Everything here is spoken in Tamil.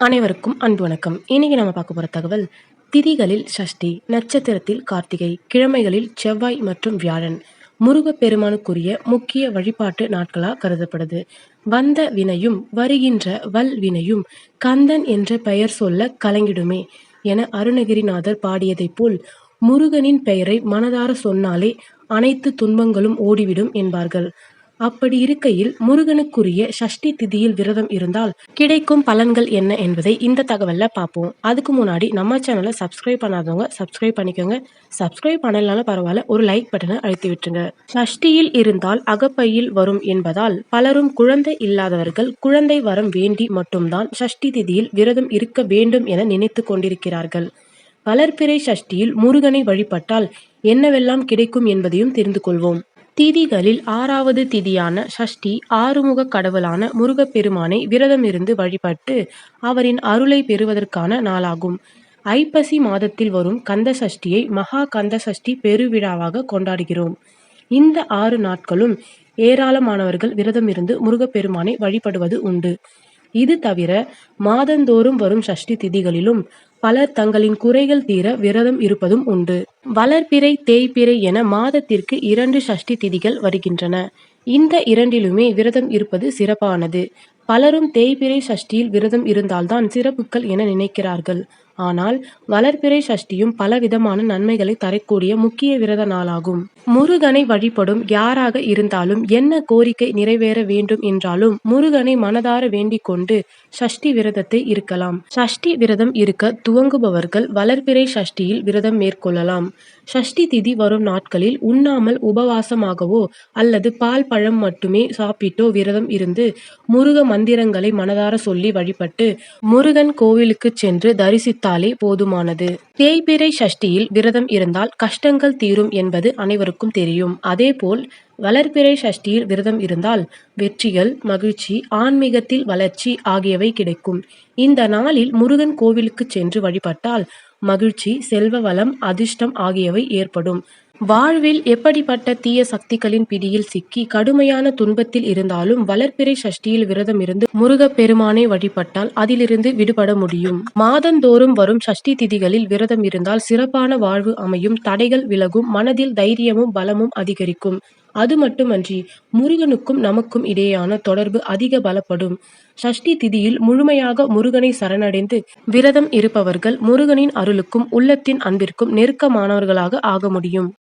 அனைவருக்கும் அன்பு வணக்கம். இன்னைக்கு நம்ம பார்க்க போகிற தகவல் திதிகளில் சஷ்டி நட்சத்திரத்தில் கார்த்திகை கிழமைகளில் செவ்வாய் மற்றும் வியாழன். முருகப்பெருமானுக்குரிய முக்கிய வழிபாட்டு நாட்களாக கருதப்படுது. வந்த வினையும் வருகின்ற வல் வினையும் கந்தன் என்ற பெயர் சொல்ல கலங்கிடுமே என அருணகிரிநாதர் பாடியதைப் போல் முருகனின் பெயரை மனதார சொன்னாலே அனைத்து துன்பங்களும் ஓடிவிடும் என்பார்கள். அப்படி இருக்கையில் முருகனுக்குரிய சஷ்டி திதியில் விரதம் இருந்தால் கிடைக்கும் பலன்கள் என்ன என்பதை இந்த தகவல்ல பார்ப்போம். அதுக்கு முன்னாடி நம்ம சேனலை சப்ஸ்கிரைப் பண்ணாதவங்க சப்ஸ்கிரைப் பண்ணிக்கோங்க. சப்ஸ்கிரைப் பண்ணலனாலும் பரவாயில்ல ஒரு லைக் பட்டனை அழுத்தி விட்டுருங்க. சஷ்டியில் இருந்தால் அகப்பையில் வரும் என்பதால் பலரும் குழந்தை இல்லாதவர்கள் குழந்தை வரம் வேண்டி மட்டும்தான் சஷ்டி திதியில் விரதம் இருக்க வேண்டும் என நினைத்து கொண்டிருக்கிறார்கள். வளர்ப்பிறை சஷ்டியில் முருகனை வழிபட்டால் என்னவெல்லாம் கிடைக்கும் என்பதையும் தெரிந்து கொள்வோம். திதிகளில் ஆறாவது திதியான சஷ்டி ஆறுமுக கடவுளான முருகப்பெருமானை விரதமிருந்து வழிபட்டு அவரின் அருளை பெறுவதற்கான நாளாகும். ஐப்பசி மாதத்தில் வரும் கந்த சஷ்டியை மகா கந்த சஷ்டி பெருவிழாவாக கொண்டாடுகிறோம். இந்த ஆறு நாட்களும் ஏராளமானவர்கள் விரதமிருந்து முருகப்பெருமானை வழிபடுவது உண்டு. இது தவிர மாதந்தோறும் வரும் சஷ்டி திதிகளிலும் பலர் தங்களின் குறைகள் தீர விரதம் இருப்பதும் உண்டு. வளர்பிறை தேய்பிறை என மாதத்திற்கு இரண்டு சஷ்டி திதிகள் வருகின்றன. இந்த இரண்டிலுமே விரதம் இருப்பது சிறப்பானது. பலரும் தேய்பிறை சஷ்டியில் விரதம் இருந்தால்தான் சிறப்புகள் என நினைக்கிறார்கள். ஆனால் வளர்பிறை சஷ்டியும் பலவிதமான நன்மைகளை தரக்கூடிய முக்கிய விரத நாளாகும். முருகனை வழிபடும் யாராக இருந்தாலும் என்ன கோரிக்கை நிறைவேற வேண்டும் என்றாலும் முருகனை மனதார வேண்டிக் கொண்டு சஷ்டி விரதத்தை இருக்கலாம். சஷ்டி விரதம் இருக்க துவங்குபவர்கள் வளர்பிறை சஷ்டியில் விரதம் மேற்கொள்ளலாம். சஷ்டி திதி வரும் நாட்களில் உண்ணாமல் உபவாசமாகவோ அல்லது பால் பழம் மட்டுமே சாப்பிட்டோ விரதம் இருந்து முருக மந்திரங்களை மனதார சொல்லி வழிபட்டு முருகன் கோவிலுக்கு சென்று தரிசித்த போதுமானது. தேய்பிரை சஷ்டியில் விரதம் இருந்தால் கஷ்டங்கள் தீரும் என்பது அனைவருக்கும் தெரியும். அதேபோல் வளர்பிறை சஷ்டியில் விரதம் இருந்தால் வெற்றிகள் மகிழ்ச்சி ஆன்மீகத்தில் வளர்ச்சி ஆகியவை கிடைக்கும். இந்த நாளில் முருகன் கோவிலுக்கு சென்று வழிபட்டால் மகிழ்ச்சி செல்வ வளம் அதிர்ஷ்டம் ஆகியவை ஏற்படும். வாழ்வில் எப்படிப்பட்ட தீய சக்திகளின் பிடியில் சிக்கி கடுமையான துன்பத்தில் இருந்தாலும் வளர்ப்பிறை சஷ்டியில் விரதம் இருந்து முருகப் பெருமானை வழிபட்டால் அதிலிருந்து விடுபட முடியும். மாதந்தோறும் வரும் சஷ்டி திதிகளில் விரதம் இருந்தால் சிறப்பான வாழ்வு அமையும். தடைகள் விலகும். மனதில் தைரியமும் பலமும் அதிகரிக்கும். அது மட்டுமன்றி முருகனுக்கும் நமக்கும் இடையேயான தொடர்பு அதிக பலப்படும். சஷ்டி திதியில் முழுமையாக முருகனை சரணடைந்து விரதம் இருப்பவர்கள் முருகனின் அருளுக்கும் உள்ளத்தின் அன்பிற்கும் நெருக்கமானவர்களாக ஆக முடியும்.